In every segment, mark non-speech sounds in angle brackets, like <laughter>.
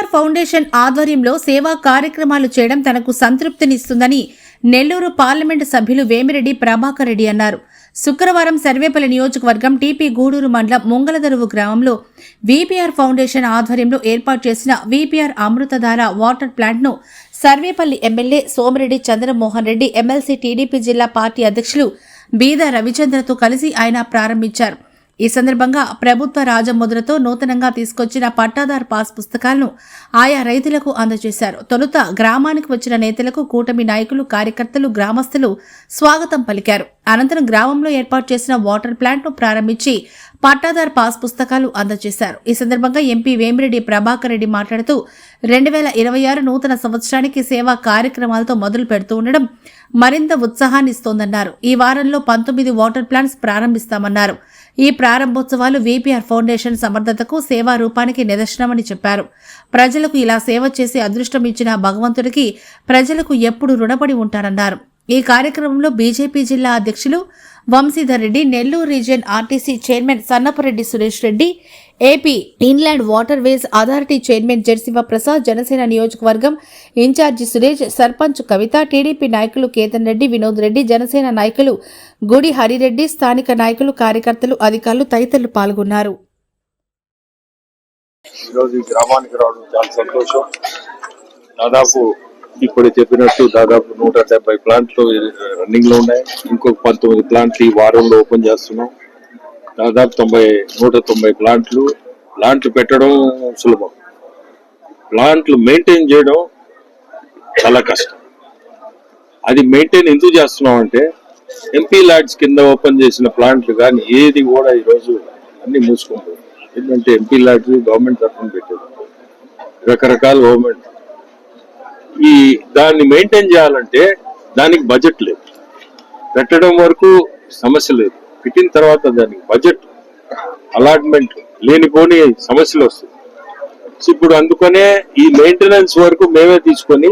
VPR foundation ఆధ్వర్యంలో సేవా కార్యక్రమాలు చేయడం తనకు సంతృప్తినిస్తుందని నెల్లూరు పార్లమెంటు సభ్యులు వేమిరెడ్డి ప్రభాకర్ రెడ్డి అన్నారు. శుక్రవారం సర్వేపల్లి నియోజకవర్గం టీపీ గూడూరు మండలం ముంగళదరువు గ్రామంలో విపిఆర్ ఫౌండేషన్ ఆధ్వర్యంలో ఏర్పాటు చేసిన వీపీఆర్ అమృతధార వాటర్ ప్లాంట్ను Sarvepalli MLA Somireddy Chandramohan Reddy MLC TDP జిల్లా పార్టీ అధ్యక్షులు బీద రవిచంద్రతో కలిసి ఆయన ప్రారంభించారు. ఈ సందర్భంగా ప్రభుత్వ రాజముద్రతో నూతనంగా తీసుకొచ్చిన పట్టాదార్ పాస్ పుస్తకాలను ఆయా రైతులకు అందజేశారు. తొలుత గ్రామానికి వచ్చిన నేతలకు కూటమి నాయకులు కార్యకర్తలు గ్రామస్తులు స్వాగతం పలికారు. అనంతరం గ్రామంలో ఏర్పాటు చేసిన వాటర్ ప్లాంట్ను ప్రారంభించి పట్టాదార్ పాస్ పుస్తకాలు అందజేశారు. ఈ సందర్భంగా ఎంపీ వేమిరెడ్డి ప్రభాకర్ రెడ్డి మాట్లాడుతూ రెండు వేల ఇరవై ఆరు నూతన సంవత్సరానికి సేవా కార్యక్రమాలతో మొదలు పెడుతూ ఉండడం మరింత ఉత్సాహాన్ని ఇస్తోందన్నారు ఈ వారంలో పంతొమ్మిది వాటర్ ప్లాంట్స్ ప్రారంభిస్తామన్నారు. ఈ ప్రారంభోత్సవాలు విపిఆర్ ఫౌండేషన్ సమర్థతకు సేవా రూపానికి నిదర్శనమని చెప్పారు. ప్రజలకు ఇలా సేవ చేసి అదృష్టం ఇచ్చిన భగవంతుడికి ప్రజలకు ఎప్పుడు రుణపడి ఉంటారన్నారు. ఈ కార్యక్రమంలో బీజేపీ జిల్లా అధ్యక్షులు Vamsidhar Reddy Nellore region RTC chairman Sannapareddy Suresh Reddy AP inland water ways authority chairman జెర్సివ Prasad Janasena నియోజకవర్గం ఇన్ఛార్జి సురేష్ సర్పంచ్ కవిత టీడీపీ నాయకులు కేతన్ రెడ్డి వినోద్ రెడ్డి జనసేన నాయకులు గుడి హరిరెడ్డి స్థానిక నాయకులు కార్యకర్తలు అధికారులు తదితరులు పాల్గొన్నారు. ఈరోజు గ్రామానికి రావడం చాలా సంతోషం. దాదాపు ఇప్పుడు చెప్పినట్టు దాదాపు నూట డెబ్బై ప్లాంట్లు రన్నింగ్లో ఉన్నాయి. ఇంకొక పంతొమ్మిది ప్లాంట్లు ఈ వారంలో ఓపెన్ చేస్తున్నాం. దాదాపు తొంభై నూట తొంభై ప్లాంట్లు. ప్లాంట్లు పెట్టడం సులభం. ప్లాంట్లు మెయింటైన్ చేయడం చాలా కష్టం. అది మెయింటైన్ ఎందుకు చేస్తున్నాం అంటే ఎంపీ ల్యాడ్స్ కింద ఓపెన్ చేసిన ప్లాంట్లు కానీ ఏది కూడా ఈరోజు అన్ని మూసుకుంటుంది. ఎందుకంటే ఎంపీ ల్యాడ్స్ గవర్నమెంట్ తరఫున పెట్టేది. రకరకాల గవర్నమెంట్ ఈ దాన్ని మెయింటైన్ చేయాలంటే దానికి బడ్జెట్ లేదు. పెట్టడం వరకు సమస్య లేదు. పెట్టిన తర్వాత దానికి బడ్జెట్ అలాట్మెంట్ లేనిపోని సమస్యలు వస్తాయి. సో ఇప్పుడు అందుకనే ఈ మెయింటెనెన్స్ వరకు మేమే తీసుకొని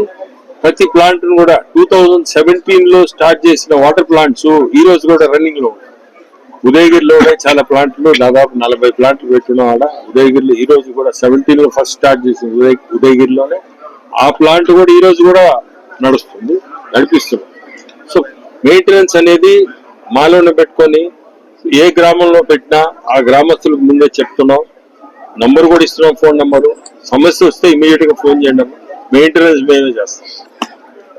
ప్రతి ప్లాంట్ కూడా టూ థౌజండ్ సెవెంటీన్లో స్టార్ట్ చేసిన వాటర్ ప్లాంట్స్ ఈ రోజు కూడా రన్నింగ్లో ఉదయగిరిలోనే చాలా ప్లాంట్లు దాదాపు నలభై ప్లాంట్లు పెట్టిన ఆడ. ఉదయగిరిలో ఈ రోజు కూడా సెవెంటీన్లో ఫస్ట్ స్టార్ట్ చేసిన ఉదయ ఉదయగిరిలోనే. ఆ ప్లాంట్ కూడా ఈ రోజు కూడా నడుస్తుంది నడిపిస్తుంది. సో మెయింటెనెన్స్ అనేది మాలోనే పెట్టుకొని ఏ గ్రామంలో పెట్టినా ఆ గ్రామస్తులకు ముందే చెప్తున్నాం. నంబర్ కూడా ఇస్తున్నాం ఫోన్ నంబరు సమస్య వస్తే ఇమీడియట్గా ఫోన్ చేయండి మెయింటెనెన్స్ మేమే చేస్తాం.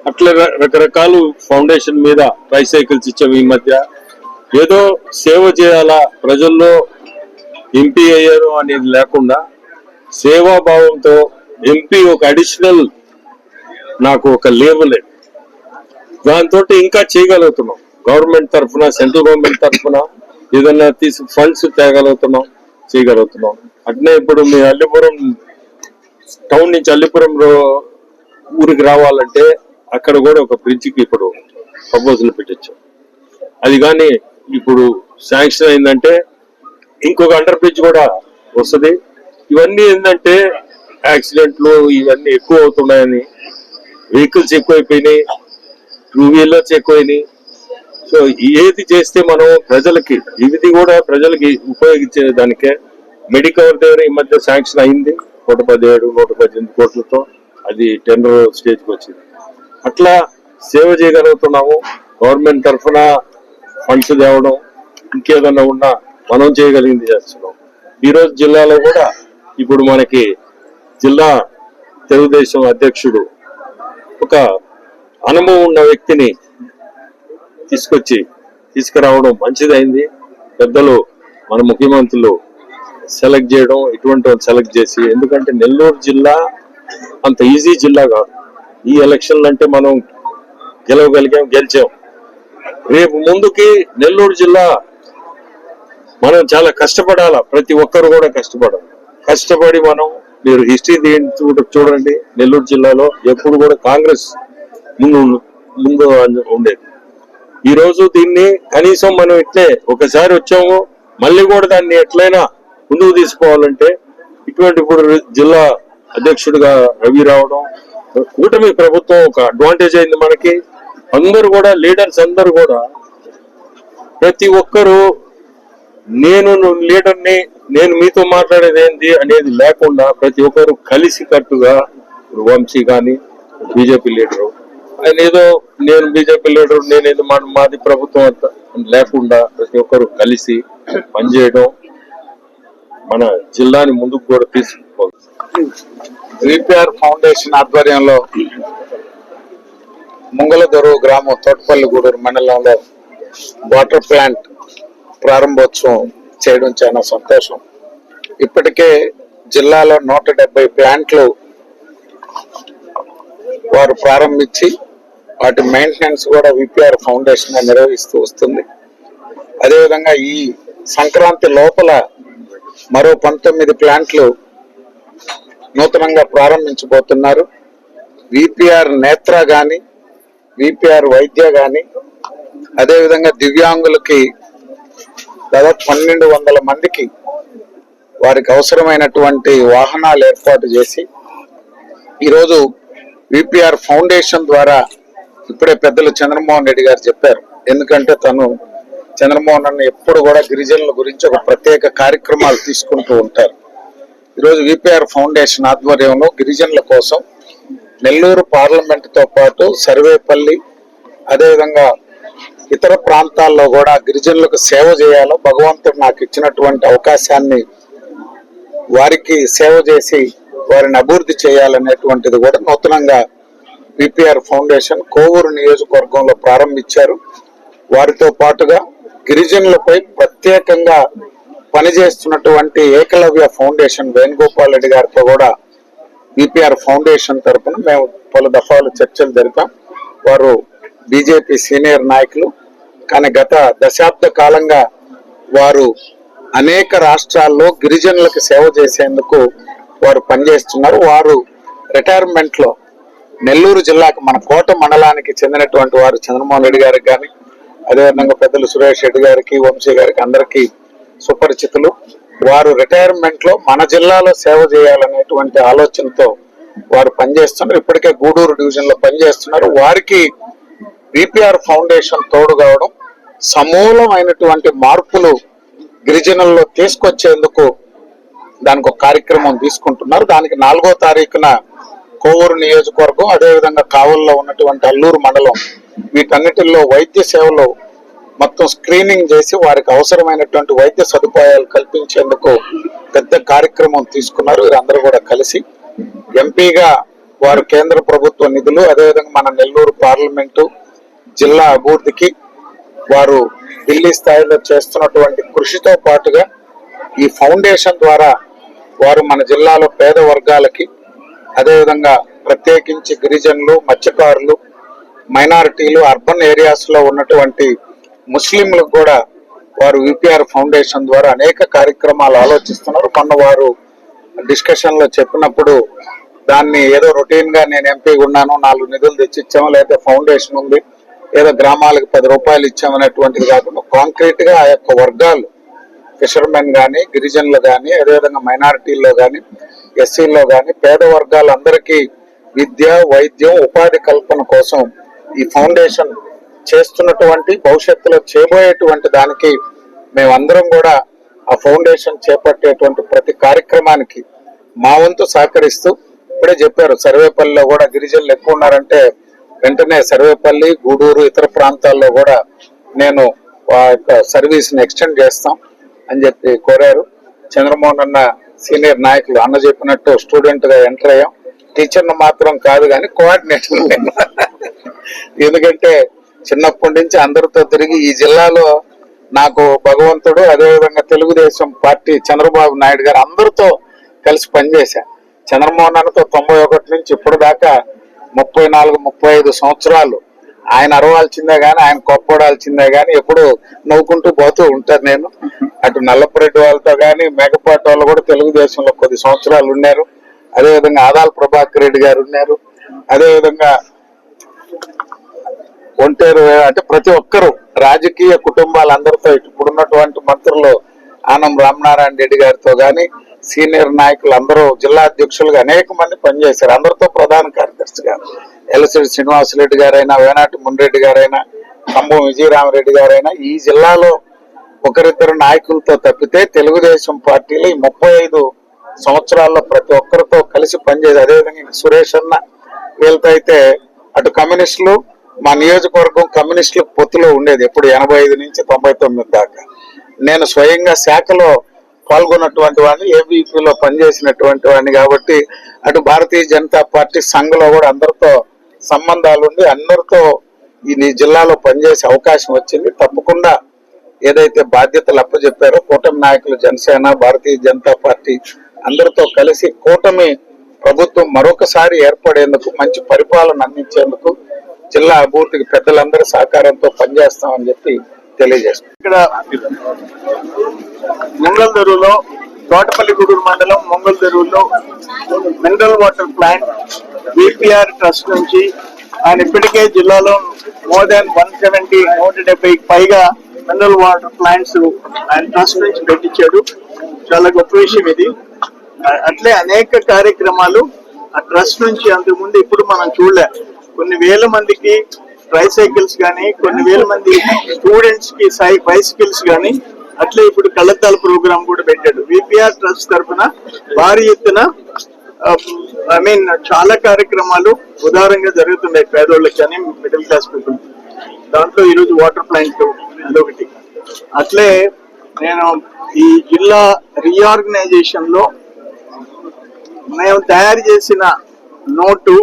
అట్లా రకరకాలు ఫౌండేషన్ మీద ట్రైసైకిల్స్ ఇచ్చాము ఈ మధ్య. ఏదో సేవ చేయాలా ప్రజల్లో ఎంపీ అయ్యారు అనేది లేకుండా సేవాభావంతో ఎంపీ ఒక అడిషనల్ నాకు ఒక లేబుల్ దాంతో ఇంకా చేయగలుగుతున్నాం. గవర్నమెంట్ తరఫున సెంట్రల్ గవర్నమెంట్ తరఫున ఏదైనా తీసి ఫండ్స్ తేగలుగుతున్నాం చేయగలుగుతున్నాం. అట్నే ఇప్పుడు మీ అల్లిపురం టౌన్ నుంచి అల్లిపురం ఊరికి రావాలంటే అక్కడ కూడా ఒక బ్రిడ్జికి ఇప్పుడు ప్రపోజల్ పెట్టచ్చు. అది కానీ ఇప్పుడు శాంక్షన్ అయిందంటే ఇంకొక అండర్ బ్రిడ్జ్ కూడా వస్తుంది. ఇవన్నీ ఏంటంటే యాక్సిడెంట్లు ఇవన్నీ ఎక్కువ అవుతున్నాయని వెహికల్స్ ఎక్కువైపోయినాయి టూ వీలర్స్ ఎక్కువైనాయి. సో ఏది చేస్తే మనం ప్రజలకి ఇది కూడా ప్రజలకి ఉపయోగించే దానికే. మెడికవర్ దగ్గర ఈ మధ్య శాంక్షన్ అయింది నూట పదిహేడు నూట పద్దెనిమిది కోట్లతో అది టెండర్ స్టేజ్కి వచ్చింది. అట్లా సేవ చేయగలుగుతున్నాము గవర్నమెంట్ తరఫున ఫండ్స్ తేవడం ఇంకేదన్నా ఉన్నా మనం చేయగలిగింది చేస్తున్నాం. ఈ రోజు జిల్లాలో కూడా ఇప్పుడు మనకి జిల్లా తెలుగుదేశం అధ్యక్షుడు ఒక అనుభవం ఉన్న వ్యక్తిని తీసుకొచ్చి తీసుకురావడం మంచిదైంది. పెద్దలు మన ముఖ్యమంత్రులు సెలెక్ట్ చేయడం ఇటువంటి సెలెక్ట్ చేసి ఎందుకంటే నెల్లూరు జిల్లా అంత ఈజీ జిల్లా కాదు. ఈ ఎలక్షన్లు అంటే మనం గెలవగలిగాం గెలిచాం. రేపు ముందుకి నెల్లూరు జిల్లా మనం చాలా కష్టపడాలా? ప్రతి ఒక్కరు కూడా కష్టపడాలి. కష్టపడి మనం మీరు హిస్టరీ చూడండి. నెల్లూరు జిల్లాలో ఎప్పుడు కూడా కాంగ్రెస్ ముందు ముందు ఉండేది. ఈ రోజు దీన్ని కనీసం మనం ఇట్లే ఒకసారి వచ్చాము మళ్ళీ కూడా దాన్ని ఎట్లయినా ముందుకు తీసుకోవాలంటే ఇటువంటి ఇప్పుడు జిల్లా అధ్యక్షుడిగా రవి రావడం కూటమి ప్రభుత్వం ఒక అడ్వాంటేజ్ అయింది మనకి. అందరూ కూడా లీడర్స్ అందరూ కూడా ప్రతి ఒక్కరూ నేను లీడర్ని నేను మీతో మాట్లాడేది అనేది లేకుండా ప్రతి ఒక్కరు కలిసి కట్టుగా వంశీ కానీ బీజేపీ లీడరు ఆయన ఏదో నేను బీజేపీ లీడర్ నేను ఏదో మా మాది ప్రభుత్వం అంతా లేకుండా ప్రతి ఒక్కరు కలిసి పనిచేయడం మన జిల్లాని ముందుకు కూడా తీసుకుపోవాలి. విపిఆర్ ఫౌండేషన్ ఆధ్వర్యంలో ముంగలదొరువు గ్రామం తోటపల్లి గూడూరు మండలంలో వాటర్ ప్లాంట్ ప్రారంభోత్సవం చేయడం చాలా సంతోషం. ఇప్పటికే జిల్లాలో నూట డెబ్బై ప్లాంట్లు వారు ప్రారంభించి వాటి మెయింటెనెన్స్ కూడా విపిఆర్ ఫౌండేషన్ నిర్వహిస్తూ వస్తుంది. అదేవిధంగా ఈ సంక్రాంతి లోపల మరో పంతొమ్మిది ప్లాంట్లు నూతనంగా ప్రారంభించబోతున్నారు. విపిఆర్ నేత్ర కానీ విపిఆర్ వైద్య కానీ అదేవిధంగా దివ్యాంగులకి దాదాపు పన్నెండు వందల మందికి వారికి అవసరమైనటువంటి వాహనాలు ఏర్పాటు చేసి ఈరోజు విపిఆర్ ఫౌండేషన్ ద్వారా ఇప్పుడే పెద్దలు చంద్రమోహన్ రెడ్డి గారు చెప్పారు. ఎందుకంటే తను చంద్రమోహన్ అన్న ఎప్పుడు కూడా గిరిజనుల గురించి ఒక ప్రత్యేక కార్యక్రమాలు తీసుకుంటూ ఉంటారు. ఈరోజు విపిఆర్ ఫౌండేషన్ ఆధ్వర్యంలో గిరిజనుల కోసం నెల్లూరు పార్లమెంటుతో పాటు సర్వేపల్లి అదేవిధంగా ఇతర ప్రాంతాల్లో కూడా గిరిజనులకు సేవ చేయాలో భగవంతుడు నాకు ఇచ్చినటువంటి అవకాశాన్ని వారికి సేవ చేసి వారిని అభివృద్ధి చేయాలనేటువంటిది కూడా నూతనంగా విపిఆర్ ఫౌండేషన్ కోవూరు నియోజకవర్గంలో ప్రారంభించారు. వారితో పాటుగా గిరిజనులపై ప్రత్యేకంగా పనిచేస్తున్నటువంటి ఏకలవ్య ఫౌండేషన్ వేణుగోపాల్ రెడ్డి గారితో కూడా బీపీఆర్ ఫౌండేషన్ తరపున మేము పలు దఫాలు చర్చలు జరిపాం. వారు బీజేపీ సీనియర్ నాయకులు. కానీ గత దశాబ్ద కాలంగా వారు అనేక రాష్ట్రాల్లో గిరిజనులకు సేవ చేసేందుకు వారు పనిచేస్తున్నారు. వారు రిటైర్మెంట్లో నెల్లూరు జిల్లాకు మన కోట మండలానికి చెందినటువంటి వారు చంద్రమోహన్ రెడ్డి గారికి కానీ అదేవిధంగా పెద్దలు సురేష్ రెడ్డి గారికి వంశీ గారికి అందరికీ సుపరిచితులు. వారు రిటైర్మెంట్లో మన జిల్లాలో సేవ చేయాలనేటువంటి ఆలోచనతో వారు పనిచేస్తున్నారు. ఇప్పటికే గూడూరు డివిజన్లో పనిచేస్తున్నారు. వారికి బీపీఆర్ ఫౌండేషన్ తోడు కావడం సమూలమైనటువంటి మార్పులు గిరిజనుల్లో తీసుకొచ్చేందుకు దానికి ఒక కార్యక్రమం తీసుకుంటున్నారు. దానికి నాలుగో తారీఖున కోవూరు నియోజకవర్గం అదేవిధంగా కావల్లో ఉన్నటువంటి అల్లూరు మండలం వీటన్నిటిల్లో వైద్య సేవలు మొత్తం స్క్రీనింగ్ చేసి వారికి అవసరమైనటువంటి వైద్య సదుపాయాలు కల్పించేందుకు పెద్ద కార్యక్రమం తీసుకున్నారు. వీరందరూ కూడా కలిసి ఎంపీగా వారు కేంద్ర ప్రభుత్వ నిధులు అదేవిధంగా మన నెల్లూరు పార్లమెంటు జిల్లా అభివృద్ధికి వారు ఢిల్లీ స్థాయిలో చేస్తున్నటువంటి కృషితో పాటుగా ఈ ఫౌండేషన్ ద్వారా వారు మన జిల్లాలో పేద వర్గాలకి అదేవిధంగా ప్రత్యేకించి గిరిజనులు మత్స్యకారులు మైనారిటీలు అర్బన్ ఏరియాస్లో ఉన్నటువంటి ముస్లింలకు కూడా వారు విపిఆర్ ఫౌండేషన్ ద్వారా అనేక కార్యక్రమాలు ఆలోచిస్తున్నారు. మొన్న వారు డిస్కషన్లో చెప్పినప్పుడు దాన్ని ఏదో రొటీన్గా నేను ఎంపీ ఉన్నాను నాలుగు నిధులు తెచ్చి ఇచ్చాము లేదా ఫౌండేషన్ ఉంది ఏదో గ్రామాలకు పది రూపాయలు ఇచ్చామనేటువంటిది కాకుండా కాంక్రీట్గా ఆ యొక్క వర్గాలు ఫిషర్మెన్ గాని గిరిజనులు గాని అదేవిధంగా మైనారిటీల్లో గాని ఎస్సీల్లో గాని పేద వర్గాలందరికీ విద్య వైద్యం ఉపాధి కల్పన కోసం ఈ ఫౌండేషన్ చేస్తున్నటువంటి భవిష్యత్తులో చేయబోయేటువంటి దానికి మేమందరం కూడా ఆ ఫౌండేషన్ చేపట్టేటువంటి ప్రతి కార్యక్రమానికి మా వంతు సహకరిస్తూ ఇప్పుడే చెప్పారు సర్వేపల్లిలో కూడా గిరిజనులు ఎక్కువ ఉన్నారంటే వెంటనే సర్వేపల్లి గూడూరు ఇతర ప్రాంతాల్లో కూడా నేను ఆ యొక్క సర్వీస్ని ఎక్స్టెండ్ చేస్తాం అని చెప్పి కోరారు. చంద్రమోహన్ అన్న సీనియర్ నాయకులు అన్న చెప్పినట్టు స్టూడెంట్గా ఎంటర్ అయ్యాం. టీచర్ను మాత్రం కాదు కానీ కోఆర్డినేటర్ ఎందుకంటే చిన్నప్పటి నుంచి అందరితో తిరిగి ఈ జిల్లాలో నాకు భగవంతుడు అదేవిధంగా తెలుగుదేశం పార్టీ చంద్రబాబు నాయుడు గారు అందరితో కలిసి పనిచేశా చంద్రమోహన్ అన్నతో తొంభై ఒకటి నుంచి ఇప్పుడు దాకా ముప్పై నాలుగు ముప్పై ఐదు సంవత్సరాలు ఆయన అరవాల్సిందే గాని ఆయన కొప్పడాల్సిందే గాని ఎప్పుడు నవ్వుకుంటూ పోతూ ఉంటారు నేను. అటు నల్లపురెడ్డి వాళ్ళతో గాని మేకపాటి వాళ్ళు కూడా తెలుగుదేశంలో కొద్ది సంవత్సరాలు ఉన్నారు. అదేవిధంగా ఆదాల ప్రభాకర్ రెడ్డి గారు ఉన్నారు. అదేవిధంగా ఒంటేరు అంటే ప్రతి ఒక్కరు రాజకీయ కుటుంబాలందరితో ఇప్పుడున్నటువంటి మంత్రులు ఆనం రామనారాయణ రెడ్డి గారితో కానీ సీనియర్ నాయకులు అందరూ జిల్లా అధ్యక్షులుగా అనేక మంది పనిచేశారు. అందరితో ప్రధాన కార్యదర్శిగా ఎలసిడి శ్రీనివాసరెడ్డి గారైనా వేనాటి మున్రెడ్డి గారైనా కంభం విజయరామరెడ్డి గారైనా ఈ జిల్లాలో ఒకరిద్దరు నాయకులతో తప్పితే తెలుగుదేశం పార్టీలో ఈ ముప్పై ఐదు సంవత్సరాల్లో ప్రతి ఒక్కరితో కలిసి పనిచేసి అదేవిధంగా సురేష్ అన్న వీళ్ళతో అయితే అటు కమ్యూనిస్టులు మా నియోజకవర్గం కమ్యూనిస్టులకు పొత్తులో ఉండేది ఎప్పుడు ఎనభై ఐదు నుంచి తొంభై తొమ్మిది దాకా. నేను స్వయంగా శాఖలో పాల్గొన్నటువంటి వాడిని ఏబీపీలో పనిచేసినటువంటి వాడిని కాబట్టి అటు భారతీయ జనతా పార్టీ సంఘలో కూడా అందరితో సంబంధాలు ఉండి అందరితో ఈ నీ జిల్లాలో పనిచేసే అవకాశం వచ్చింది. తప్పకుండా ఏదైతే బాధ్యతలు అప్పచెప్పారో కూటమి నాయకులు జనసేన భారతీయ జనతా పార్టీ అందరితో కలిసి కూటమి ప్రభుత్వం మరొకసారి ఏర్పడేందుకు మంచి పరిపాలన అందించేందుకు జిల్లా అభివృద్ధికి పెద్దలందరి సహకారంతో పనిచేస్తామని చెప్పి తెలియజేస్తాం ఇక్కడ ముంగల్దరులో తోటపల్లి గూడూరు మండలం ముంగల్దరులో mineral water plant BPR trust నుంచి ఆయన ఇప్పటికే జిల్లాలో మోర్ దాన్ వన్ సెవెంటీ నూట డెబ్బై పైగా మినరల్ వాటర్ ప్లాంట్స్ ఆయన ట్రస్ట్ నుంచి పెట్టించాడు. చాలా గొప్ప విషయం ఇది. అట్లే అనేక కార్యక్రమాలు ఆ ట్రస్ట్ నుంచి అంతకుముందు ఇప్పుడు మనం చూడలే. కొన్ని వేల మందికి ట్రైసైకిల్స్ కానీ కొన్ని వేల మంది స్టూడెంట్స్కి సై బైసైకిల్స్ కానీ అట్లే ఇప్పుడు కళ్ళద్దాల ప్రోగ్రామ్ కూడా పెట్టాడు. విపిఆర్ ట్రస్ట్ తరఫున భారీ ఎత్తున um, ఐ మీన్ చాలా కార్యక్రమాలు ఉదారంగా జరుగుతున్నాయి పేదోళ్ళకి కానీ మిడిల్ క్లాస్ పీపుల్ దాంట్లో ఈరోజు వాటర్ ప్లాంట్ అదొకటి అట్లే నేను ఈ జిల్లా రీఆర్గనైజేషన్లో మేము తయారు చేసిన నోటు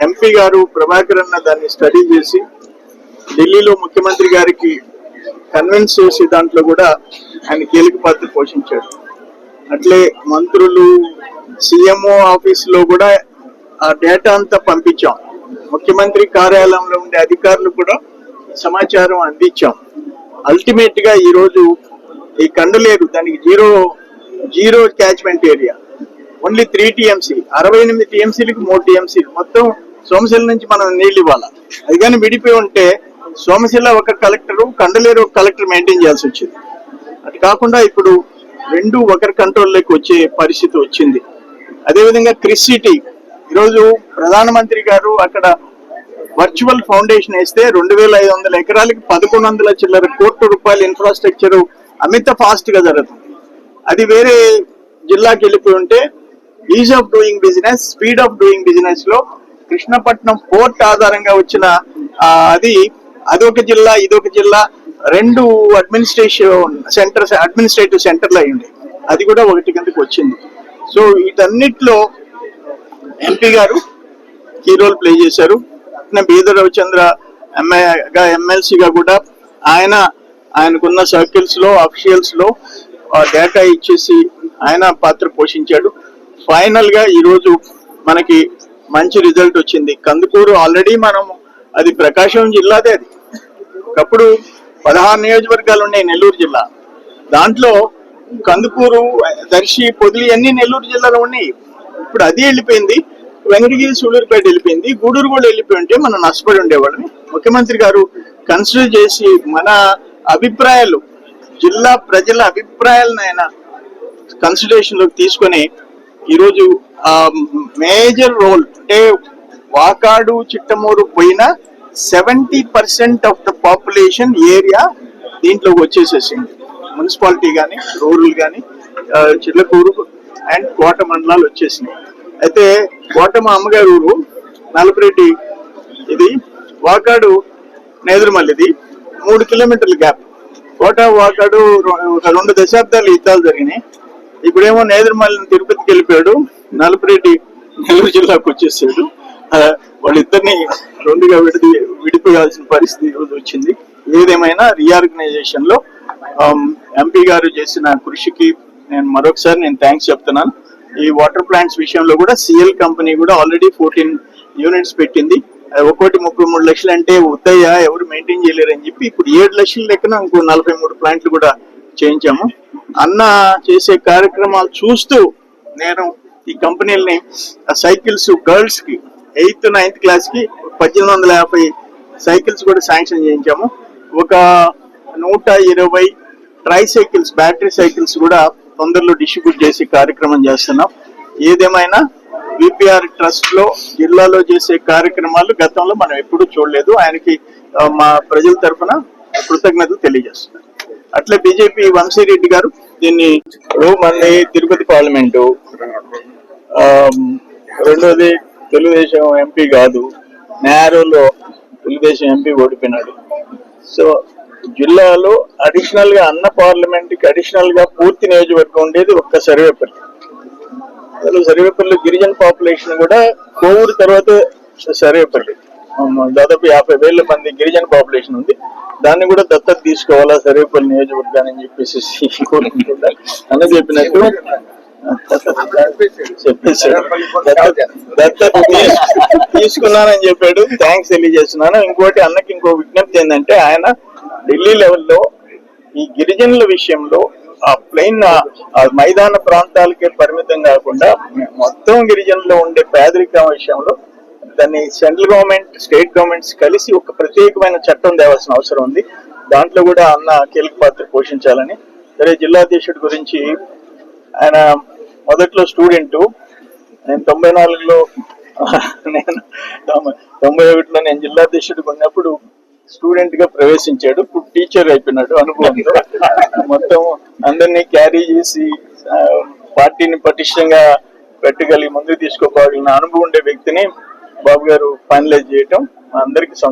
ఎంపీ గారు ప్రభాకర్ అన్న దాన్ని స్టడీ చేసి ఢిల్లీలో ముఖ్యమంత్రి గారికి కన్విన్స్ చేసి దాంట్లో కూడా ఆయన కీలక పాత్ర పోషించాడు అట్లే మంత్రులు సీఎంఓ ఆఫీస్లో కూడా ఆ డేటా అంతా పంపించాం. ముఖ్యమంత్రి కార్యాలయంలో ఉండే అధికారులు కూడా సమాచారం అందించాం. అల్టిమేట్గా ఈ రోజు ఈ కండలేరు దానికి zero zero catchment area only three TMC అరవై ఎనిమిది టీఎంసీలకు మూడు టీఎంసీ మొత్తం సోమశిల నుంచి మనం నీళ్ళు ఇవ్వాలి? అది కానీ విడిపోయి ఉంటే సోమశిల ఒక కలెక్టరు కండలేరు ఒక కలెక్టర్ మెయింటైన్ చేయాల్సి వచ్చింది. అది కాకుండా ఇప్పుడు రెండు ఒకరి కంట్రోల్లోకి వచ్చే పరిస్థితి వచ్చింది. అదేవిధంగా క్రిస్ సిటీ ఈరోజు ప్రధానమంత్రి గారు అక్కడ వర్చువల్ ఫౌండేషన్ వేస్తే రెండు వేల ఐదు వందల ఎకరాలకి పదకొండు వందల చిల్లర కోట్ల రూపాయల ఇన్ఫ్రాస్ట్రక్చర్ అమిత ఫాస్ట్గా జరుగుతుంది. అది వేరే జిల్లాకి వెళ్ళిపోయి ఉంటే ease of doing business speed of doing బిజినెస్లో కృష్ణపట్నం పోర్ట్ ఆధారంగా వచ్చిన అది అదొక జిల్లా ఇదొక జిల్లా రెండు అడ్మినిస్ట్రేషన్ సెంటర్స్ అడ్మినిస్ట్రేటివ్ సెంటర్లు అయ్యింది అది కూడా ఒకటి కిందకి వచ్చింది. సో వీటన్నిటిలో ఎంపీ గారు కీ రోల్ ప్లే చేశారు. అట్నే బీద రవిచంద్ర ఎంఏగా ఎమ్మెల్సీగా కూడా ఆయన ఆయనకున్న సర్కిల్స్లో అఫీషియల్స్లో డేటా ఇచ్చేసి ఆయన పాత్ర పోషించాడు. ఫైనల్గా ఈరోజు మనకి మంచి రిజల్ట్ వచ్చింది. కందుకూరు ఆల్రెడీ మనం అది ప్రకాశం జిల్లాదే అది. ఒకప్పుడు పదహారు నియోజకవర్గాలు ఉన్నాయి నెల్లూరు జిల్లా. దాంట్లో కందుకూరు దర్శి పొదిలి అన్ని నెల్లూరు జిల్లాలో ఉన్నాయి. ఇప్పుడు అది వెళ్ళిపోయింది. వెంకటగిరి సూళ్ళూరుపేట వెళ్ళిపోయింది. గూడూరు కూడా వెళ్ళిపోయి ఉంటే మనం నష్టపడి ఉండేవాళ్ళని ముఖ్యమంత్రి గారు కన్సిడర్ చేసి మన అభిప్రాయాలు జిల్లా ప్రజల అభిప్రాయాలను ఆయన కన్సిడరేషన్లోకి తీసుకొని ఈరోజు మేజర్ రోల్ అంటే వాకాడు చిట్టమూరు పోయిన seventy percent of the population area దీంట్లోకి వచ్చేసేసింది. మున్సిపాలిటీ కానీ రూరల్ కానీ చిల్లకూరు అండ్ కోట మండలాలు వచ్చేసినాయి. అయితే కోట మా అమ్మగారు ఊరు నలపరెడ్డి. ఇది వాకాడు నేదురుమల్లిది. మూడు కిలోమీటర్ల గ్యాప్. కోట వాకాడు ఒక రెండు దశాబ్దాలు యుద్ధాలు జరిగినాయి. ఇప్పుడేమో నేదురుమల్లిని తిరుపతికి వెళ్ళిపోయాడు. నలుపురెడ్డి నెల్లూరు జిల్లాకు వచ్చేసాడు. వాళ్ళిద్దరిని రెండుగా విడి విడిపోయాల్సిన పరిస్థితి ఈరోజు వచ్చింది. ఏదేమైనా రీఆర్గనైజేషన్లో ఎంపీ గారు చేసిన కృషికి నేను మరొకసారి నేను థ్యాంక్స్ చెప్తున్నాను. ఈ వాటర్ ప్లాంట్స్ విషయంలో కూడా సిఎల్ కంపెనీ కూడా ఆల్రెడీ ఫోర్టీన్ యూనిట్స్ పెట్టింది. ఒకటి ముప్పై మూడు లక్షలు అంటే ఉద్దయ్య ఎవరు మెయింటైన్ చేయలేరు అని చెప్పి ఇప్పుడు ఏడు లక్షల లెక్కన ఇంకో నలభై మూడు ప్లాంట్లు కూడా చేయించాము. అన్న చేసే కార్యక్రమాలు చూస్తూ నేను ఈ కంపెనీలని సైకిల్స్ గర్ల్స్కి ఎయిత్ నైన్త్ క్లాస్కి పద్దెనిమిది వందల యాభై సైకిల్స్ కూడా శాంక్షన్ చేయించాము. ఒక నూట ఇరవై ట్రై సైకిల్స్ బ్యాటరీ సైకిల్స్ కూడా తొందరలో డిస్ట్రిబ్యూట్ చేసే కార్యక్రమం చేస్తున్నాం. ఏదేమైనా విపిఆర్ ట్రస్ట్లో జిల్లాలో చేసే కార్యక్రమాలు గతంలో మనం ఎప్పుడూ చూడలేదు. ఆయనకి మా ప్రజల తరఫున కృతజ్ఞతలు తెలియజేస్తున్నాం. అట్లే బీజేపీ వంశీరెడ్డి గారు దీన్ని ఇప్పుడు మంది తిరుపతి పార్లమెంటు. రెండోది తెలుగుదేశం ఎంపీ కాదు నేరోలో తెలుగుదేశం ఎంపీ ఓడిపోయినాడు. సో జిల్లాలో అడిషనల్గా అన్న పార్లమెంట్కి అడిషనల్గా పూర్తి నియోజకవర్గం ఉండేది ఒక్క సర్వేపల్లి. అసలు సర్వేపల్లి గిరిజన పాపులేషన్ కూడా కోవూరు తర్వాత సర్వేపల్లి. దాదాపు యాభై వేల మంది గిరిజన పాపులేషన్ ఉంది. దాన్ని కూడా దత్తత తీసుకోవాలా సర్వేపల్లి నియోజకవర్గాన్ని అని చెప్పేసి <laughs> కోరుకుంటున్నా అన్న చెప్పినట్టు తీసుకున్నానని చెప్పాడు. థ్యాంక్స్ తెలియజేస్తున్నాను. ఇంకోటి అన్నకి ఇంకో విజ్ఞప్తి ఏంటంటే ఆయన ఢిల్లీ లెవెల్లో ఈ గిరిజనుల విషయంలో ఆ ప్లెయిన్ ఆ మైదాన ప్రాంతాలకే పరిమితం కాకుండా మొత్తం గిరిజనుల్లో ఉండే పేదరికం విషయంలో దాన్ని సెంట్రల్ గవర్నమెంట్ స్టేట్ గవర్నమెంట్స్ కలిసి ఒక ప్రత్యేకమైన చట్టం తేవాల్సిన అవసరం ఉంది. దాంట్లో కూడా అన్న కీలక పాత్ర పోషించాలని. సరే జిల్లాధ్యక్షుడి గురించి ఆయన మొదట్లో స్టూడెంట్. నేను తొంభై నాలుగులో <laughs> నేను తొంభై- ఒకటిలో నేను జిల్లాధ్యక్షుడిగా ఉన్నప్పుడు స్టూడెంట్గా ప్రవేశించాడు. ఇప్పుడు టీచర్ అయిపోయినాడు అనుభవంతో. మొత్తం అందరినీ క్యారీ చేసి పార్టీని పటిష్టంగా పెట్టగలిగి ముందుకు తీసుకోగలిగిన అనుభవం ఉండే వ్యక్తిని బాబు గారు ఫైనలైజ్ చేయటం అందరికి